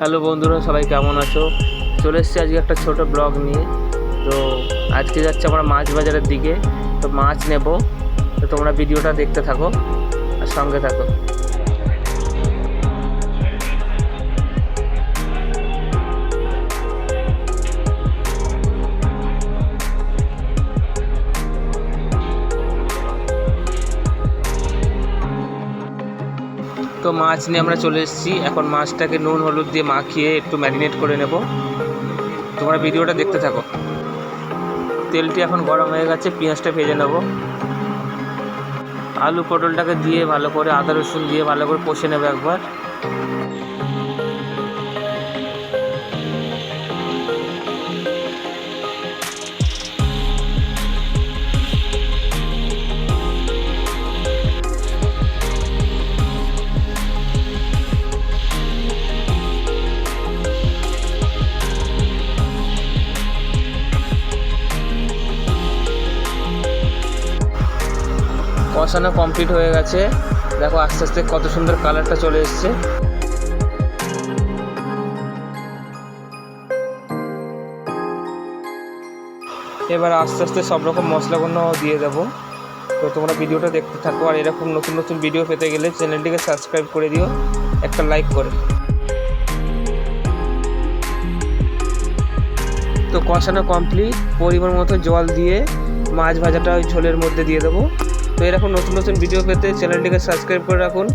Hello বন্ধুরা, সবাই কেমন আছো? চলে এসছি আজকে একটা ছোট ব্লগ নিয়ে। তো আজকে যাচ্ছে আমরা মাছ বাজারের দিকে। তো মাছ নেব। তো তোমরা ভিডিওটা দেখতে থাকো আর সঙ্গে থাকো। তো মাছ নিয়ে আমরা চলে এসেছি। এখন মাছটাকে নুন, হলুদ দিয়ে মাখিয়ে একটু ম্যারিনেট করে নেব। তোমরা ভিডিওটা দেখতে থাকো। তেলটি এখন গরম হয়ে গেছে, পেঁয়াজটা ভেজে নেব। আলু পটলটাকে দিয়ে ভালো করে আদা রসুন দিয়ে ভালো করে কষে নেবে একবার। কষানো কমপ্লিট হয়ে গেছে। দেখো আস্তে আস্তে কত সুন্দর কালারটা চলে এসছে। এবার আস্তে আস্তে সব রকম মশলাগুলো দিয়ে দেবো। তো তোমরা ভিডিওটা দেখতে থাকো, আর এরকম নতুন নতুন ভিডিও পেতে গেলে চ্যানেলটিকে সাবস্ক্রাইব করে দিও, একটা লাইক করে। তো কষানো কমপ্লিট পরিমাণ মতো জল দিয়ে মাছ ভাজাটা ওই ঝোলের মধ্যে দিয়ে দেবো। তো এরকম নতুন নতুন ভিডিও পেতে চ্যানেলটিকে সাবস্ক্রাইব করে রাখুন।